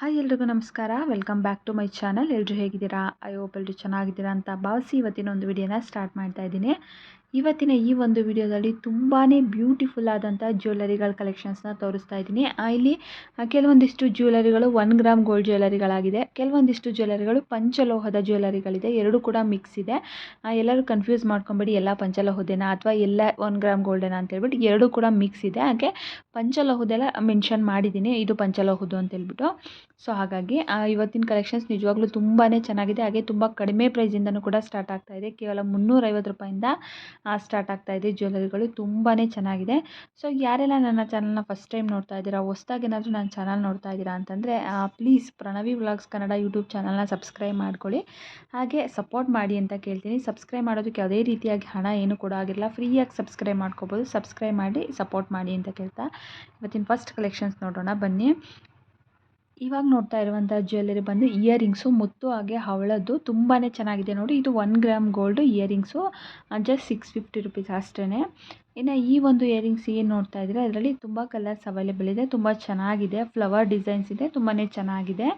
Hi ಎಲ್ರಿಗೂ ನಮಸ್ಕಾರ. Welcome back to my channel ಎಲ್ಲರೂ ಹೇಗಿದ್ದೀರಾ? ಐ ಹೋಪ್ ಎಲ್ಲರೂ ಚೆನ್ನಾಗಿದ್ದೀರಾ ಅಂತ ಭಾವಿಸಿ ಇವತ್ತಿನ ಒಂದು ವಿಡಿಯೋನ ಸ್ಟಾರ್ಟ್ ಮಾಡ್ತಾ ಇದ್ದೀನಿ. ಇವತ್ತಿನ ಈ ಒಂದು ವಿಡಿಯೋದಲ್ಲಿ ತುಂಬಾ ಬ್ಯೂಟಿಫುಲ್ ಆದಂಥ ಜ್ಯುವೆಲರಿಗಳ ಕಲೆಕ್ಷನ್ಸ್ನ ತೋರಿಸ್ತಾ ಇದ್ದೀನಿ. ಇಲ್ಲಿ ಕೆಲವೊಂದಿಷ್ಟು ಜ್ಯುವೆಲರಿಗಳು ಒನ್ ಗ್ರಾಮ್ ಗೋಲ್ಡ್ ಜ್ಯುವೆಲರಿಗಳಾಗಿದೆ ಕೆಲವೊಂದಿಷ್ಟು ಜ್ಯುವೆಲರಿಗಳು ಪಂಚಲೋಹದ ಜ್ಯುವೆಲರಿಗಳಿದೆ ಎರಡೂ ಕೂಡ ಮಿಕ್ಸ್ ಇದೆ. ಎಲ್ಲರೂ ಕನ್ಫ್ಯೂಸ್ ಮಾಡ್ಕೊಂಬೇಡಿ, ಎಲ್ಲ ಪಂಚಲೋಹದೇನ ಅಥವಾ ಎಲ್ಲ ಒನ್ ಗ್ರಾಮ್ ಗೋಲ್ಡೇನಾ ಅಂತ ಹೇಳ್ಬಿಟ್ಟು ಎರಡೂ ಕೂಡ ಮಿಕ್ಸ್ ಇದೆ. ಹಾಗೆ ಪಂಚಲೋಹದೆಲ್ಲ ಮೆನ್ಷನ್ ಮಾಡಿದ್ದೀನಿ. ಇದು ಪಂಚಲೋಹದು ಅಂತ ಹೇಳ್ಬಿಟ್ಟು ಸೊ ಹಾಗಾಗಿ ಇವತ್ತಿನ ಕಲೆಕ್ಷನ್ಸ್ ನಿಜವಾಗ್ಲೂ ತುಂಬಾ ಚೆನ್ನಾಗಿದೆ. ಹಾಗೆ ತುಂಬ ಕಡಿಮೆ ಪ್ರೈಸಿಂದನೂ ಕೂಡ ಸ್ಟಾರ್ಟ್ ಆಗ್ತಾ ಇದೆ. ಕೇವಲ ಮುನ್ನೂರೈವತ್ತು ರೂಪಾಯಿಂದ ಸ್ಟಾರ್ಟ್ ಆಗ್ತಾ ಇದೆ. ಜ್ಯುವೆಲರಿಗಳು ತುಂಬಾ ಚೆನ್ನಾಗಿದೆ. ಸೊ ಯಾರೆಲ್ಲ ನನ್ನ ಚಾನಲ್ನ ಫಸ್ಟ್ ಟೈಮ್ ನೋಡ್ತಾ ಇದ್ದೀರಾ, ಹೊಸ್ದಾಗಿ ಏನಾದರೂ ನನ್ನ ಚಾನಲ್ ನೋಡ್ತಾ ಇದ್ದೀರಾ ಅಂತಂದರೆ please Pranavi vlogs Kannada YouTube ಚಾನಲ್ನ ಸಬ್ಸ್ಕ್ರೈಬ್ ಮಾಡ್ಕೊಳ್ಳಿ. ಹಾಗೆ ಸಪೋರ್ಟ್ ಮಾಡಿ ಅಂತ ಕೇಳ್ತೀನಿ. ಸಬ್ಸ್ಕ್ರೈಬ್ ಮಾಡೋದಕ್ಕೆ ಯಾವುದೇ ರೀತಿಯಾಗಿ ಹಣ ಏನು ಕೂಡ ಆಗಿರಲ್ಲ ಫ್ರೀಯಾಗಿ ಸಬ್ಸ್ಕ್ರೈಬ್ ಮಾಡ್ಕೋಬೋದು. ಸಬ್ಸ್ಕ್ರೈಬ್ ಮಾಡಿ ಸಪೋರ್ಟ್ ಮಾಡಿ ಅಂತ ಕೇಳ್ತಾ. ಇವತ್ತಿನ ಫಸ್ಟ್ ಕಲೆಕ್ಷನ್ಸ್ ನೋಡೋಣ. ಬನ್ನಿ. ಇವಾಗ ನೋಡ್ತಾ ಇರುವಂಥ ಜ್ಯುವೆಲ್ಲರಿ ಬಂದು ಇಯರಿಂಗ್ಸು ಮುತ್ತು ಹಾಗೆ ಹವಳದ್ದು ತುಂಬಾ ಚೆನ್ನಾಗಿದೆ ನೋಡಿ. ಇದು one gram gold earrings just six fifty rupees ಅಷ್ಟೇ ಇನ್ನು ಈ ಒಂದು ಇಯರಿಂಗ್ಸ್ ಏನು ನೋಡ್ತಾ ಇದ್ದೀರಾ ಅದರಲ್ಲಿ ತುಂಬ ಕಲರ್ಸ್ ಅವೈಲೇಬಲ್ ಇದೆ ತುಂಬ ಚೆನ್ನಾಗಿದೆ ಫ್ಲವರ್ ಡಿಸೈನ್ಸ್ ಇದೆ ತುಂಬಾ ಚೆನ್ನಾಗಿದೆ.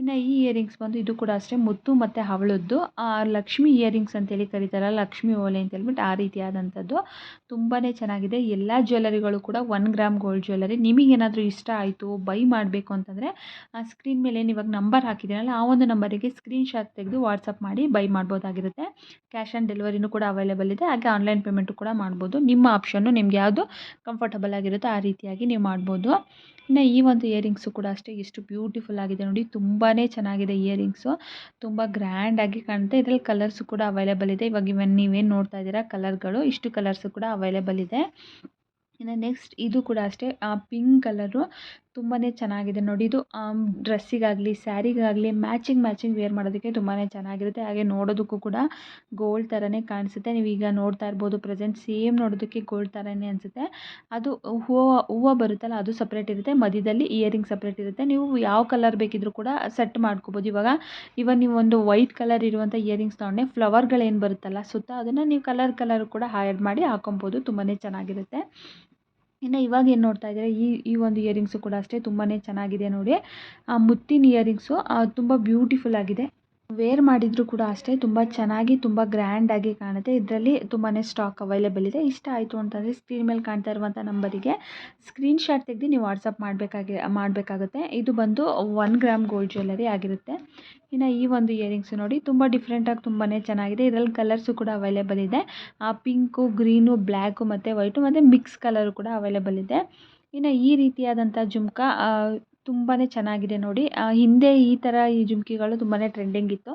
ಇನ್ನು ಈ ಇಯರಿಂಗ್ಸ್ ಬಂದು ಇದು ಕೂಡ ಅಷ್ಟೇ ಮುತ್ತು ಮತ್ತು ಅವಳದ್ದು ಆ, ಲಕ್ಷ್ಮಿ ಇಯರಿಂಗ್ಸ್ ಅಂತೇಳಿ ಕರೀತಾರೆ ಲಕ್ಷ್ಮಿ ಓಲೆ ಅಂತ ಹೇಳ್ಬಿಟ್ಟು ಆ ರೀತಿಯಾದಂಥದ್ದು. ತುಂಬಾ ಚೆನ್ನಾಗಿದೆ. ಎಲ್ಲ ಜ್ಯುವೆಲರಿಗಳು ಕೂಡ ಒನ್ ಗ್ರಾಮ್ ಗೋಲ್ಡ್ ಜ್ಯುವೆಲರಿ ನಿಮಗೇನಾದರೂ ಇಷ್ಟ ಆಯಿತು ಬೈ ಮಾಡಬೇಕು ಅಂತಂದರೆ ಆ ಸ್ಕ್ರೀನ್ ಮೇಲೆ ಇವಾಗ ನಂಬರ್ ಹಾಕಿದ್ದೀನಲ್ಲ ಆ ಒಂದು ನಂಬರಿಗೆ ಸ್ಕ್ರೀನ್ ಶಾಟ್ ತೆಗೆದು ವಾಟ್ಸಪ್ ಮಾಡಿ ಬೈ ಮಾಡ್ಬೋದಾಗಿರುತ್ತೆ. ಕ್ಯಾಶ್ ಆನ್ ಡೆಲಿವರಿನೂ ಕೂಡ ಅವೈಲೇಬಲ್ ಇದೆ. ಹಾಗೆ ಆನ್ಲೈನ್ ಪೇಮೆಂಟು ಕೂಡ ಮಾಡ್ಬೋದು. ನಿಮ್ಮ ಆಪ್ಷನ್ನು ನಿಮ್ಗೆ ಯಾವುದು ಕಂಫರ್ಟಬಲ್ ಆಗಿರುತ್ತೋ ಆ ರೀತಿಯಾಗಿ ನೀವು ಮಾಡ್ಬೋದು. ಇನ್ನು ಈ ಒಂದು ಇಯರಿಂಗ್ಸು ಕೂಡ ಅಷ್ಟೇ, ಎಷ್ಟು ಬ್ಯೂಟಿಫುಲ್ ಆಗಿದೆ ನೋಡಿ ತುಂಬಾ ಚೆನ್ನಾಗಿದೆ ಇಯರಿಂಗ್ಸು ತುಂಬ ಗ್ರ್ಯಾಂಡಾಗಿ ಕಾಣುತ್ತೆ ಇದರಲ್ಲಿ ಕಲರ್ಸು ಕೂಡ ಅವೈಲೇಬಲ್ ಇದೆ. ಇವಾಗ ಇವನ್ ನೀವೇನು ನೋಡ್ತಾ ಇದ್ದೀರಾ ಕಲರ್ಗಳು ಇಷ್ಟು ಕಲರ್ಸು ಕೂಡ ಅವೈಲೇಬಲ್ ಇದೆ. ಇನ್ನು ನೆಕ್ಸ್ಟ್ ಇದು ಕೂಡ ಅಷ್ಟೇ ಪಿಂಕ್ ಕಲರು ತುಂಬಾ ಚೆನ್ನಾಗಿದೆ ನೋಡಿ. ಇದು ಡ್ರೆಸ್ಸಿಗಾಗಲಿ, ಸ್ಯಾರಿಗಾಗಲಿ ಮ್ಯಾಚಿಂಗ್ ಮ್ಯಾಚಿಂಗ್ ವೇರ್ ಮಾಡೋದಕ್ಕೆ ತುಂಬಾ ಚೆನ್ನಾಗಿರುತ್ತೆ. ಹಾಗೆ ನೋಡೋದಕ್ಕೂ ಕೂಡ ಗೋಲ್ಡ್ ಥರನೇ ಕಾಣಿಸುತ್ತೆ. ನೀವು ಈಗ ನೋಡ್ತಾ ಇರ್ಬೋದು, ಪ್ರೆಸೆಂಟ್ ಸೇಮ್ ನೋಡೋದಕ್ಕೆ ಗೋಲ್ಡ್ ಥರನೇ ಅನಿಸುತ್ತೆ. ಅದು ಹೂವು ಹೂವು ಬರುತ್ತಲ್ಲ, ಅದು ಸಪ್ರೇಟ್ ಇರುತ್ತೆ. ಮಧ್ಯದಲ್ಲಿ ಇಯರಿಂಗ್ ಸಪ್ರೇಟ್ ಇರುತ್ತೆ. ನೀವು ಯಾವ ಕಲರ್ ಬೇಕಿದ್ರೂ ಕೂಡ ಸೆಟ್ ಮಾಡ್ಕೋಬೋದು. ಇವಾಗ ಇವನ್ ನೀವು ಒಂದು ವೈಟ್ ಕಲರ್ ಇರುವಂಥ ಇಯರಿಂಗ್ಸ್ ತೊಗೊಂಡೆ ಫ್ಲವರ್ಗಳೇನು ಬರುತ್ತಲ್ಲ, ಸುತ್ತ ಅದನ್ನು ನೀವು ಕಲರ್ ಕಲರ್ ಕೂಡ ಆ್ಯಡ್ ಮಾಡಿ ಹಾಕೊಬೋದು. ತುಂಬಾ ಚೆನ್ನಾಗಿರುತ್ತೆ. ಇನ್ನು ಇವಾಗ ಏನು ನೋಡ್ತಾ ಇದ್ದೀರಾ, ಈ ಈ ಒಂದು ಇಯರಿಂಗ್ಸು ಕೂಡ ಅಷ್ಟೇ ತುಂಬಾ ಚೆನ್ನಾಗಿದೆ ನೋಡಿ. ಆ ಮುತ್ತಿನ ಇಯರಿಂಗ್ಸು ತುಂಬ ಬ್ಯೂಟಿಫುಲ್ ಆಗಿದೆ. ವೇರ್ ಮಾಡಿದರೂ ಕೂಡ ಅಷ್ಟೇ, ತುಂಬ ಚೆನ್ನಾಗಿ, ತುಂಬ ಗ್ರ್ಯಾಂಡಾಗಿ ಕಾಣುತ್ತೆ. ಇದರಲ್ಲಿ ತುಂಬಾ ಸ್ಟಾಕ್ ಅವೈಲೇಬಲ್ ಇದೆ. ಇಷ್ಟ ಆಯಿತು ಅಂತಂದರೆ ಸ್ಕ್ರೀನ್ ಮೇಲೆ ಕಾಣ್ತಾ ಇರುವಂಥ ನಂಬರಿಗೆ ಸ್ಕ್ರೀನ್ ಶಾಟ್ ತೆಗೆದು ನೀವು ವಾಟ್ಸಪ್ ಮಾಡಬೇಕಾಗಿ, ಮಾಡಬೇಕಾಗುತ್ತೆ. ಇದು ಬಂದು ಒನ್ ಗ್ರಾಮ್ ಗೋಲ್ಡ್ ಜ್ಯುವೆಲ್ಲರಿ ಆಗಿರುತ್ತೆ. ಇನ್ನು ಈ ಒಂದು ಇಯರಿಂಗ್ಸ್ ನೋಡಿ ತುಂಬ ಡಿಫ್ರೆಂಟಾಗಿ ತುಂಬಾ ಚೆನ್ನಾಗಿದೆ. ಇದರಲ್ಲಿ ಕಲರ್ಸು ಕೂಡ ಅವೈಲೇಬಲ್ ಇದೆ. ಪಿಂಕು ಗ್ರೀನು ಬ್ಲ್ಯಾಕು ಮತ್ತು ವೈಟು ಮತ್ತು ಮಿಕ್ಸ್ ಕಲರು ಕೂಡ ಅವೈಲೇಬಲ್ ಇದೆ. ಇನ್ನು ಈ ರೀತಿಯಾದಂಥ ಜುಮ್ಕಾ ತುಂಬಾ ಚೆನ್ನಾಗಿದೆ ನೋಡಿ. ಹಿಂದೆ ಈ ಥರ ಈ ಜುಮ್ಕಿಗಳು ತುಂಬಾ ಟ್ರೆಂಡಿಂಗ್ ಇತ್ತು.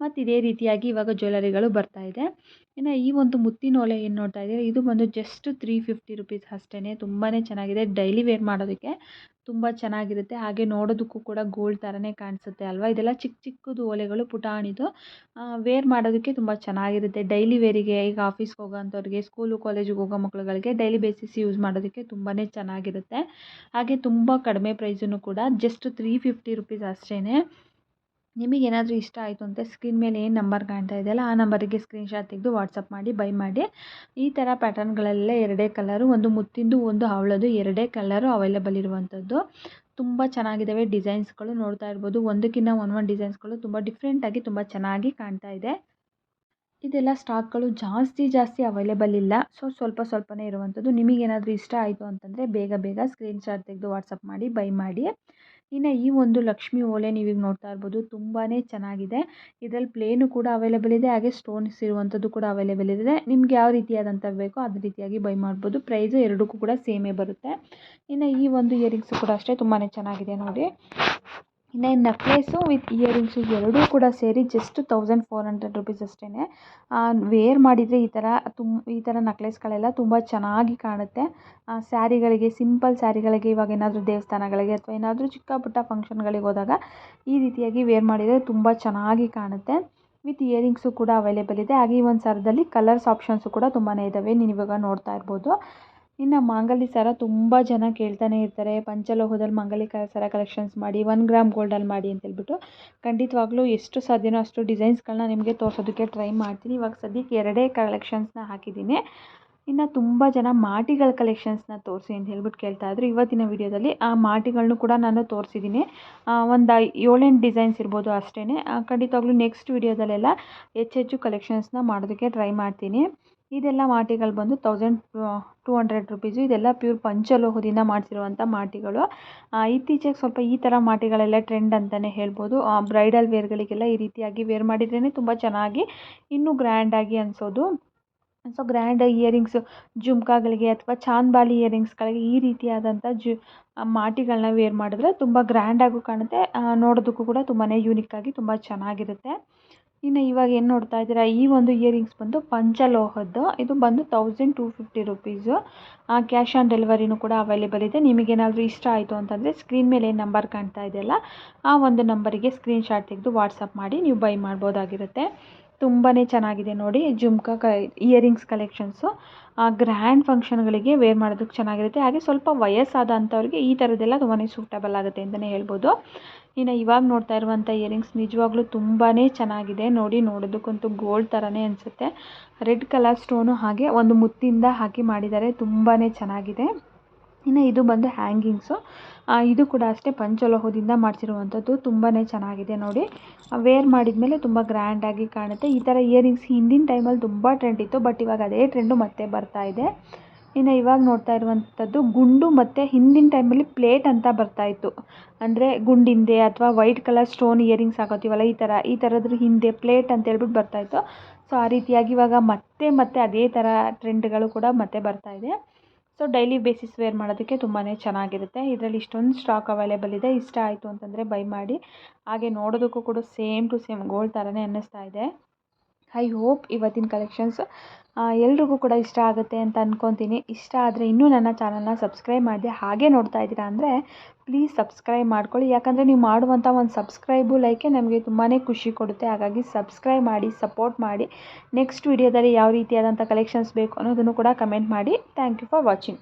ಮತ್ತು ಇದೇ ರೀತಿಯಾಗಿ ಇವಾಗ ಜ್ಯುವೆಲರಿಗಳು ಬರ್ತಾ ಇದೆ. ಇನ್ನು ಈ ಒಂದು ಮುತ್ತಿನ ಓಲೆ ಏನು ನೋಡ್ತಾ ಇದ್ದೀರಾ, ಇದು ಬಂದು ಜಸ್ಟ್ ತ್ರೀ ಫಿಫ್ಟಿ ರುಪೀಸ್ ಅಷ್ಟೇ ತುಂಬಾ ಚೆನ್ನಾಗಿದೆ. ಡೈಲಿ ವೇರ್ ಮಾಡೋದಕ್ಕೆ ತುಂಬ ಚೆನ್ನಾಗಿರುತ್ತೆ. ಹಾಗೆ ನೋಡೋದಕ್ಕೂ ಕೂಡ ಗೋಲ್ಡ್ ಥರನೇ ಕಾಣಿಸುತ್ತೆ ಅಲ್ವಾ? ಇದೆಲ್ಲ ಚಿಕ್ಕ ಚಿಕ್ಕದು ಓಲೆಗಳು ಪುಟಾಣಿದು. ವೇರ್ ಮಾಡೋದಕ್ಕೆ ತುಂಬ ಚೆನ್ನಾಗಿರುತ್ತೆ. ಡೈಲಿ ವೇರಿಗೆ ಈಗ ಆಫೀಸ್ಗೆ ಹೋಗೋಂಥವ್ರಿಗೆ ಸ್ಕೂಲು ಕಾಲೇಜಿಗೆ ಹೋಗೋ ಮಕ್ಕಳುಗಳಿಗೆ ಡೈಲಿ ಬೇಸಿಸ್ ಯೂಸ್ ಮಾಡೋದಕ್ಕೆ ತುಂಬಾ ಚೆನ್ನಾಗಿರುತ್ತೆ. ಹಾಗೆ ತುಂಬ ಕಡಿಮೆ ಪ್ರೈಸನ್ನು ಕೂಡ ಜಸ್ಟ್ ತ್ರೀ ಫಿಫ್ಟಿ ರುಪೀಸ್ ಅಷ್ಟೇ ನಿಮಗೇನಾದರೂ ಇಷ್ಟ ಆಯಿತು ಅಂತ ಸ್ಕ್ರೀನ್ ಮೇಲೆ ಏನು ನಂಬರ್ ಕಾಣ್ತಾ ಇದೆಯಲ್ಲ, ಆ ನಂಬರಿಗೆ ಸ್ಕ್ರೀನ್ ಶಾಟ್ ತೆಗೆದು ವಾಟ್ಸಪ್ ಮಾಡಿ, ಬೈ ಮಾಡಿ. ಈ ಥರ ಪ್ಯಾಟರ್ನ್ಗಳಲ್ಲೇ ಎರಡೇ ಕಲರು, ಒಂದು ಮುತ್ತಿಂದು, ಒಂದು ಹವಳದು ಎರಡೇ ಕಲರು ಅವೈಲೇಬಲ್ ಇರುವಂಥದ್ದು. ತುಂಬ ಚೆನ್ನಾಗಿದ್ದಾವೆ ಡಿಸೈನ್ಸ್ಗಳು, ನೋಡ್ತಾ ಇರ್ಬೋದು. ಒಂದಕ್ಕಿಂತ ಒನ್ ಒನ್ ಡಿಸೈನ್ಸ್ಗಳು ತುಂಬ ಡಿಫ್ರೆಂಟಾಗಿ ತುಂಬ ಚೆನ್ನಾಗಿ ಕಾಣ್ತಾ ಇದೆ. ಇದೆಲ್ಲ ಸ್ಟಾಕ್ಗಳು ಜಾಸ್ತಿ ಜಾಸ್ತಿ ಅವೈಲೇಬಲ್ ಇಲ್ಲ. ಸೊ ಸ್ವಲ್ಪ ಸ್ವಲ್ಪನೇ ಇರುವಂಥದ್ದು. ನಿಮಗೇನಾದರೂ ಇಷ್ಟ ಆಯಿತು ಅಂತಂದರೆ ಬೇಗ ಬೇಗ ಸ್ಕ್ರೀನ್ ಶಾಟ್ ತೆಗೆದು ವಾಟ್ಸಪ್ ಮಾಡಿ, ಬೈ ಮಾಡಿ. ಇನ್ನು ಈ ಒಂದು ಲಕ್ಷ್ಮಿ ಓಲೆ ನೀವೀಗ ನೋಡ್ತಾ ಇರ್ಬೋದು ತುಂಬಾ ಚೆನ್ನಾಗಿದೆ. ಇದರಲ್ಲಿ ಪ್ಲೇನು ಕೂಡ ಅವೈಲೇಬಲ್ ಇದೆ, ಹಾಗೆ ಸ್ಟೋನ್ಸ್ ಇರುವಂಥದ್ದು ಕೂಡ ಅವೈಲೇಬಲ್ ಇದೆ. ನಿಮ್ಗೆ ಯಾವ ರೀತಿಯಾದಂಥ ಬೇಕೋ ಅದೇ ರೀತಿಯಾಗಿ ಬೈ ಮಾಡ್ಬೋದು. ಪ್ರೈಸು ಎರಡಕ್ಕೂ ಕೂಡ ಸೇಮೇ ಬರುತ್ತೆ. ಇನ್ನು ಈ ಒಂದು ಇಯರಿಂಗ್ಸು ಕೂಡ ಅಷ್ಟೇ ತುಂಬಾ ಚೆನ್ನಾಗಿದೆ ನೋಡಿ. ಇನ್ನು ನೆಕ್ಲೇಸು ವಿತ್ ಇಯರಿಂಗ್ಸು ಎರಡೂ ಕೂಡ ಸೇರಿ just thousand four hundred rupees ಅಷ್ಟೇ ವೇರ್ ಮಾಡಿದರೆ ಈ ಥರ ತುಮ್, ಈ ಥರ ನೆಕ್ಲೆಸ್ಗಳೆಲ್ಲ ತುಂಬ ಚೆನ್ನಾಗಿ ಕಾಣುತ್ತೆ. ಸ್ಯಾರಿಗಳಿಗೆ ಸಿಂಪಲ್ ಸ್ಯಾರಿಗಳಿಗೆ ಇವಾಗ ಏನಾದರೂ ದೇವಸ್ಥಾನಗಳಿಗೆ ಅಥವಾ ಏನಾದರೂ ಚಿಕ್ಕ ಪುಟ್ಟ ಫಂಕ್ಷನ್ಗಳಿಗೆ ಹೋದಾಗ ಈ ರೀತಿಯಾಗಿ ವೇರ್ ಮಾಡಿದರೆ ತುಂಬ ಚೆನ್ನಾಗಿ ಕಾಣುತ್ತೆ. ವಿತ್ ಇಯರಿಂಗ್ಸು ಕೂಡ ಅವೈಲೇಬಲ್ ಇದೆ. ಹಾಗೆ ಈ ಒಂದು ಸರದಲ್ಲಿ ಕಲರ್ಸ್ ಆಪ್ಷನ್ಸು ಕೂಡ ತುಂಬಾ ಇದ್ದಾವೆ ನೀವು ಇವಾಗ ನೋಡ್ತಾ ಇರ್ಬೋದು. ಇನ್ನು ಮಾಂಗಲ್ಯ ಸರ ತುಂಬ ಜನ ಕೇಳ್ತಾನೆ ಇರ್ತಾರೆ. ಪಂಚಲೋಹದಲ್ಲಿ ಮಾಂಗಲ್ಯ ಸರ ಕಲೆಕ್ಷನ್ಸ್ ಮಾಡಿ ಒನ್ ಗ್ರಾಮ್ ಗೋಲ್ಡಲ್ಲಿ ಮಾಡಿ ಅಂತ ಹೇಳ್ಬಿಟ್ಟು. ಖಂಡಿತವಾಗ್ಲೂ ಎಷ್ಟು ಸಾಧ್ಯನೋ ಅಷ್ಟು ಡಿಸೈನ್ಸ್ಗಳನ್ನ ನಿಮಗೆ ತೋರಿಸೋದಕ್ಕೆ ಟ್ರೈ ಮಾಡ್ತೀನಿ. ಇವಾಗ ಸದ್ಯಕ್ಕೆ ಎರಡೇ ಕಲೆಕ್ಷನ್ಸ್ನ ಹಾಕಿದ್ದೀನಿ. ಇನ್ನು ತುಂಬ ಜನ ಮಾಟಿಗಳ ಕಲೆಕ್ಷನ್ಸ್ನ ತೋರಿಸಿ ಅಂತ ಹೇಳ್ಬಿಟ್ಟು ಕೇಳ್ತಾ ಇದ್ರು. ಇವತ್ತಿನ ವಿಡಿಯೋದಲ್ಲಿ ಆ ಮಾಟಿಗಳನ್ನು ಕೂಡ ನಾನು ತೋರಿಸಿದ್ದೀನಿ. ಒಂದು ಏಳೆಂಟು ಡಿಸೈನ್ಸ್ ಇರ್ಬೋದು ಅಷ್ಟೇ ಖಂಡಿತವಾಗ್ಲೂ ನೆಕ್ಸ್ಟ್ ವಿಡಿಯೋದಲ್ಲೆಲ್ಲ ಹೆಚ್ಚೆಚ್ಚು ಕಲೆಕ್ಷನ್ಸ್ನ ಮಾಡೋದಕ್ಕೆ ಟ್ರೈ ಮಾಡ್ತೀನಿ. ಇದೆಲ್ಲ ಮಾಟಿಗಳು ಬಂದು ತೌಸಂಡ್ ಟೂ ಹಂಡ್ರೆಡ್ ರುಪೀಸು ಇದೆಲ್ಲ ಪ್ಯೂರ್ ಪಂಚಲೋಹದಿಂದ ಮಾಡಿಸಿರುವಂಥ ಮಾಟಿಗಳು. ಇತ್ತೀಚೆಗೆ ಸ್ವಲ್ಪ ಈ ಥರ ಮಾಟಿಗಳೆಲ್ಲ ಟ್ರೆಂಡ್ ಅಂತಲೇ ಹೇಳ್ಬೋದು. ಬ್ರೈಡಲ್ ವೇರ್ಗಳಿಗೆಲ್ಲ ಈ ರೀತಿಯಾಗಿ ವೇರ್ ಮಾಡಿದ್ರೇ ತುಂಬ ಚೆನ್ನಾಗಿ, ಇನ್ನೂ ಗ್ರ್ಯಾಂಡಾಗಿ ಅನಿಸೋದು. ಸೊ ಗ್ರ್ಯಾಂಡ್ ಇಯರಿಂಗ್ಸು ಜುಮ್ಕಾಗಳಿಗೆ ಅಥವಾ ಚಾಂದ್ಬಾಲಿ ಇಯರಿಂಗ್ಸ್ಗಳಿಗೆ ಈ ರೀತಿಯಾದಂಥ ಜು ಮಾಟಿಗಳನ್ನ ವೇರ್ ಮಾಡಿದ್ರೆ ತುಂಬ ಗ್ರ್ಯಾಂಡಾಗೂ ಕಾಣುತ್ತೆ. ನೋಡೋದಕ್ಕೂ ಕೂಡ ತುಂಬಾ ಯೂನಿಕ್ಕಾಗಿ ತುಂಬ ಚೆನ್ನಾಗಿರುತ್ತೆ. ಇನ್ನು ಇವಾಗ ಏನು ನೋಡ್ತಾ ಇದ್ದೀರಾ, ಈ ಒಂದು ಇಯರಿಂಗ್ಸ್ ಬಂದು ಪಂಚಲೋಹದ್ದು. ಇದು ಬಂದು thousand two fifty rupees cash on ಡೆಲಿವರಿನೂ ಕೂಡ ಅವೈಲೇಬಲ್ ಇದೆ. ನಿಮಗೇನಾದರೂ ಇಷ್ಟ ಆಯಿತು ಅಂತಂದರೆ ಸ್ಕ್ರೀನ್ ಮೇಲೆ ಏನು ನಂಬರ್ ಕಾಣ್ತಾ ಇದೆಯಲ್ಲ, ಆ ಒಂದು ನಂಬರಿಗೆ ಸ್ಕ್ರೀನ್ಶಾಟ್ ತೆಗೆದು ವಾಟ್ಸಪ್ ಮಾಡಿ ನೀವು ಬೈ ಮಾಡ್ಬೋದಾಗಿರುತ್ತೆ. ತುಂಬಾ ಚೆನ್ನಾಗಿದೆ ನೋಡಿ, ಜುಮ್ಕಾ ಕ ಇಯರಿಂಗ್ಸ್ ಕಲೆಕ್ಷನ್ಸು ಗ್ರ್ಯಾಂಡ್ ಫಂಕ್ಷನ್ಗಳಿಗೆ ವೇರ್ ಮಾಡೋದಕ್ಕೆ ಚೆನ್ನಾಗಿರುತ್ತೆ. ಹಾಗೆ ಸ್ವಲ್ಪ ವಯಸ್ಸಾದಂಥವ್ರಿಗೆ ಈ ಥರದ್ದೆಲ್ಲ ತುಂಬಾ ಸೂಟಬಲ್ ಆಗುತ್ತೆ ಅಂತಲೇ ಹೇಳ್ಬೋದು. ಇನ್ನು ಇವಾಗ ನೋಡ್ತಾ ಇರುವಂಥ ಇಯರಿಂಗ್ಸ್ ನಿಜವಾಗ್ಲೂ ತುಂಬಾ ಚೆನ್ನಾಗಿದೆ. ನೋಡಿ, ನೋಡೋದಕ್ಕಂತೂ ಗೋಲ್ಡ್ ಥರನೇ ಅನಿಸುತ್ತೆ. ರೆಡ್ ಕಲರ್ ಸ್ಟೋನು ಹಾಗೆ ಒಂದು ಮುತ್ತಿಂದ ಹಾಕಿ ಮಾಡಿದ್ದಾರೆ. ತುಂಬಾ ಚೆನ್ನಾಗಿದೆ. ಇನ್ನು ಇದು ಬಂದು ಹ್ಯಾಂಗಿಂಗ್ಸು ಇದು ಕೂಡ ಅಷ್ಟೇ ಪಂಚಲೋಹದಿಂದ ಮಾಡಿಸಿರುವಂಥದ್ದು ತುಂಬಾ ಚೆನ್ನಾಗಿದೆ ನೋಡಿ. ವೇರ್ ಮಾಡಿದ ಮೇಲೆ ತುಂಬ ಗ್ರ್ಯಾಂಡಾಗಿ ಕಾಣುತ್ತೆ. ಈ ಥರ ಇಯರಿಂಗ್ಸ್ ಹಿಂದಿನ ಟೈಮಲ್ಲಿ ತುಂಬ ಟ್ರೆಂಡ್ ಇತ್ತು. ಬಟ್ ಇವಾಗ ಅದೇ ಟ್ರೆಂಡು ಮತ್ತೆ ಬರ್ತಾ ಇದೆ. ಇನ್ನು ಇವಾಗ ನೋಡ್ತಾ ಇರುವಂಥದ್ದು ಗುಂಡು ಮತ್ತು ಹಿಂದಿನ ಟೈಮಲ್ಲಿ ಪ್ಲೇಟ್ ಅಂತ ಬರ್ತಾಯಿತ್ತು ಅಂದರೆ ಗುಂಡಿಂದೆ ಅಥವಾ ವೈಟ್ ಕಲರ್ ಸ್ಟೋನ್ ಇಯರಿಂಗ್ಸ್ ಹಾಕೋತೀವಲ್ಲ ಈ ಥರ ಈ ಥರದ್ರ ಹಿಂದೆ ಪ್ಲೇಟ್ ಅಂತ ಹೇಳ್ಬಿಟ್ಟು ಬರ್ತಾಯಿತ್ತು ಸೊ ಆ ರೀತಿಯಾಗಿ ಇವಾಗ ಮತ್ತೆ ಮತ್ತೆ ಅದೇ ಥರ ಟ್ರೆಂಡ್ಗಳು ಕೂಡ ಮತ್ತೆ ಬರ್ತಾ ಇದೆ. ಸೊ ಡೈಲಿ ಬೇಸಿಸ್ ವೇರ್ ಮಾಡೋದಕ್ಕೆ ತುಂಬಾ ಚೆನ್ನಾಗಿರುತ್ತೆ. ಇದರಲ್ಲಿ ಇಷ್ಟೊಂದು ಸ್ಟಾಕ್ ಅವೈಲೇಬಲ್ ಇದೆ. ಇಷ್ಟ ಆಯಿತು ಅಂತಂದರೆ ಬೈ ಮಾಡಿ. ಹಾಗೆ ನೋಡೋದಕ್ಕೂ ಕೂಡ ಸೇಮ್ ಟು ಸೇಮ್ ಗೋಲ್ಡ್ ಥರನೇ ಅನ್ನಿಸ್ತಾ ಇದೆ. ಐ ಹೋಪ್ ಇವತ್ತಿನ ಕಲೆಕ್ಷನ್ಸ್ ಎಲ್ರಿಗೂ ಕೂಡ ಇಷ್ಟ ಆಗುತ್ತೆ ಅಂತ ಅಂದ್ಕೊತೀನಿ ಇಷ್ಟ ಆದರೆ ಇನ್ನೂ ನನ್ನ ಚಾನಲ್ನ ಸಬ್ಸ್ಕ್ರೈಬ್ ಮಾಡಿದೆ ಹಾಗೆ ನೋಡ್ತಾ ಇದ್ದೀರಾ ಅಂದರೆ ಪ್ಲೀಸ್ ಸಬ್ಸ್ಕ್ರೈಬ್ ಮಾಡ್ಕೊಳ್ಳಿ. ಯಾಕಂದರೆ ನೀವು ಮಾಡುವಂಥ ಒಂದು ಸಬ್ಸ್ಕ್ರೈಬು ಲೈಕೆ ನಮಗೆ ತುಂಬಾ ಖುಷಿ ಕೊಡುತ್ತೆ. ಹಾಗಾಗಿ ಸಬ್ಸ್ಕ್ರೈಬ್ ಮಾಡಿ ಸಪೋರ್ಟ್ ಮಾಡಿ ನೆಕ್ಸ್ಟ್ ವಿಡಿಯೋದಲ್ಲಿ ಯಾವ ರೀತಿಯಾದಂಥ ಕಲೆಕ್ಷನ್ಸ್ ಬೇಕು ಅನ್ನೋದನ್ನು ಕೂಡ ಕಮೆಂಟ್ ಮಾಡಿ. Thank you for watching